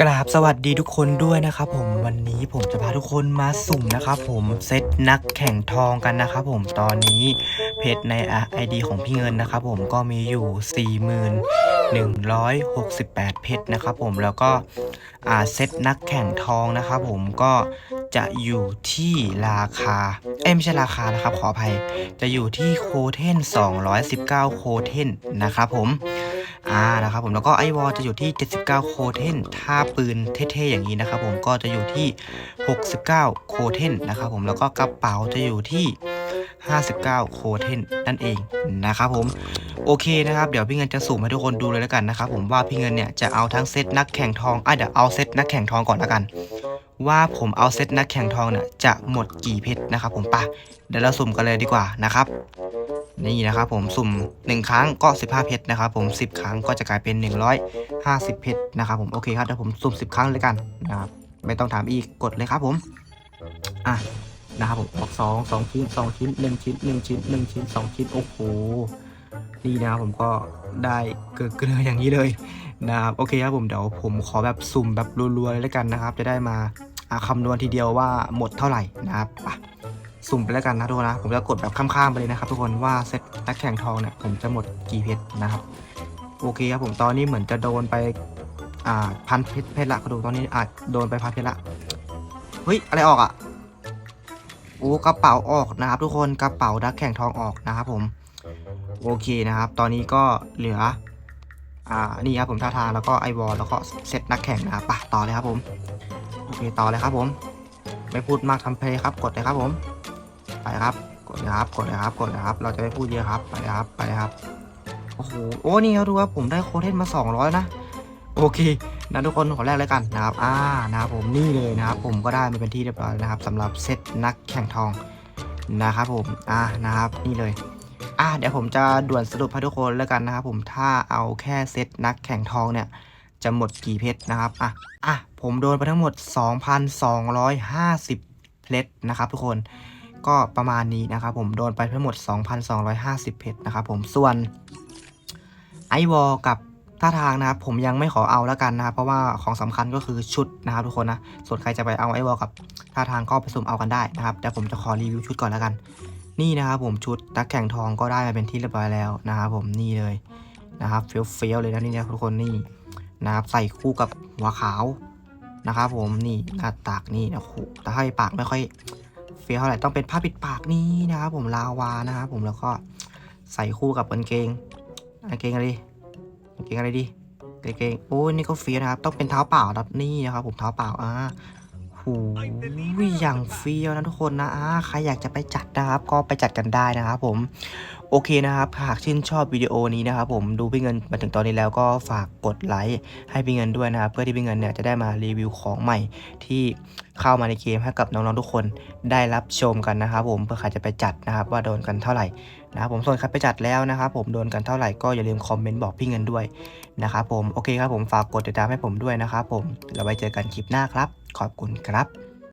กราบสวัสดีทุกคนด้วยนะครับผมวันนี้ผมจะพาทุกคนมาสุ่มนะครับผมเซตนักแข่งทองกันนะครับผมตอนนี้เพจในไอดีของพี่เงินนะครับผมก็มีอยู่ 4168 เพชรนะครับผมแล้วก็อาเซตนักแข่งทองนะครับผมก็จะอยู่ที่ราคาเอ้ไม่ใช่ราคานะครับขออภัย จะอยู่ที่โคเทน219 โคเทนนะครับผม อ่านะครับผมแล้วก็ไอวอลจะอยู่ที่ 79 โคเทนถ้าปืนเท่ๆอย่างนี้นะครับผมก็จะอยู่ที่ 69 โคเทนนะครับผมแล้วก็กระเป๋าจะอยู่ที่ 59 โคเทนนั่นเองนะครับผมโอเคนะครับเดี๋ยวพี่เงินจะสุ่มให้ทุกคนดูเลยแล้วกันนะครับผมว่าพี่เงินเนี่ยจะเอาทั้งเซตนักแข่งทองอะเดี๋ยวเอาเซตนักแข่งทองก่อนแล้วกัน ว่าผมเอาเซตนักแข่งทองเนี่ยจะหมดกี่เพชรนะครับผมปะเดี๋ยวเราสุ่มกันเลยดีกว่านะครับ นี่นะครับผมสุ่ม 1 ครั้งก็ 15 เพชรนะครับผม 10 ครั้งก็จะกลายเป็น 150 เพชรนะครับผมโอเคครับเดี๋ยวผมสุ่ม 10 ครั้งเลยกันนะครับไม่ต้องถามอีกกดเลยครับผมอะนะครับผมออก2 2ชิ้น2ชิ้น1ชิ้น1ชิ้น1ชิ้น2ชิ้นโอ้โหนี่นะครับผมก็ได้เกิดเกลืออย่างนี้เลยนะครับโอเคครับผมเดี๋ยวผมขอแบบสุ่มแบบรัวๆเลยแล้วกันนะครับ จะได้มาคำนวณทีเดียวว่าหมดเท่าไหร่นะครับ สุ่มไปแล้วกันนะทุกคนนะ ผมจะกดแบบข้ามๆไปเลยนะครับทุกคนว่าเซตนักแข่งทองเนี่ยผมจะหมดกี่เพชรนะครับ โอเคครับผมตอนนี้เหมือนจะโดนไปอ่าพันเพชรเพชรละกระดูกตอนนี้อาจโดนไปพันเพชรละเฮ้ยอะไรออกอะโอ้กระเป๋าออกนะครับ ทุกคนกระเป๋านักแข่งทองออกนะครับผมโอเคนะครับ ตอนนี้ก็เหลืออ่านี่ครับผมท่าทางแล้วก็ไอวอลแล้วก็เซตนักแข่งนะครับไปต่อเลยครับผมโอเคต่อเลยครับผม ไม่พูดมากทำเพลย์ครับกดเลยครับผม ไปครับ กดเลยครับ กดเลยครับ กดเลยครับ เราจะไม่พูดเยอะครับ ไปครับ ไปครับ โอ้โห โอ้ นี่ครับดูครับ ผมได้โคเทนมา 200 นะ โอเค นะทุกคนขอแรกเลยกันนะครับ อ่า นะครับผม นี่เลยนะครับ ผมก็ได้มาเป็นที่เรียบร้อยนะครับสำหรับเซตนักแข่งทองนะครับผม อ่า นะครับ นี่เลย อ่า เดี๋ยวผมจะด่วนสรุปให้ทุกคนแล้วกันนะครับผม ถ้าเอาแค่เซตนักแข่งทองเนี่ยจะหมดกี่เพชรนะครับ อะ อะ ผมโดนไปทั้งหมด 2,250 เพชรนะครับทุกคน ก็ประมาณนี้นะครับผมโดนไปทั้งหมด 2,250 เพชรนะครับผมส่วนไอวอลกับท่าทางนะครับผมยังไม่ขอเอาแล้วกันนะครับเพราะว่าของสำคัญก็คือชุดนะครับทุกคนนะส่วนใครจะไปเอาไอวอลกับท่าทางก็ไปสุ่มเอากันได้นะครับแต่ผมจะขอรีวิวชุดก่อนแล้วกัน นี่นะครับผมชุดนักแข่งทองก็ได้มาเป็นที่เรียบร้อยแล้วนะครับผมนี่เลยนะครับเฟี้ยวเฟี้ยวๆเลยนะนี่นะทุกคนนี่นะครับใส่คู่กับหัวขาวนะครับผมนี่หน้าตากนี่นะโอ้โหแต่ให้ปากไม่ค่อย เฟี้ยวเท่าไหร่ต้องเป็นผ้าปิดปากนี่นะครับผมลาวานะครับผมแล้วก็ใส่คู่กับกางเกงกางเกงอะไรดีกางเกงอะไรดีกางเกงโอ้ยนี่ก็เฟี้ยวนะครับ ต้องเป็นเท้าเปล่าครับนี่นะครับ ผมเท้าเปล่าอ่าหูยอย่างเฟี้ยวนะทุกคนนะอ่าใครอยากจะไปจัดนะครับ ก็ไปจัดกันได้นะครับผมโอเคนะครับ หากชื่นชอบวิดีโอนี้นะครับผมดูพี่เงินมาถึงตอนนี้แล้วก็ฝากกดไลค์ให้พี่เงินด้วยนะครับ เพื่อที่พี่เงินเนี่ยจะได้มารีวิวของใหม่ที่เข้ามาในเกมให้กับน้องๆทุกคนได้รับชมกันนะครับผมเพื่อใครจะไปจัดนะครับว่าโดนกันเท่าไหร่นะครับผมส่วนใครไปจัดแล้วนะครับผมโดนกันเท่าไหร่ก็อย่าลืมคอมเมนต์บอกพี่เงินด้วยนะครับผมโอเคครับผมฝากกดติดตามให้ผมด้วยนะครับผมเราไว้เจอกันคลิปหน้าครับ ขอบคุณครับ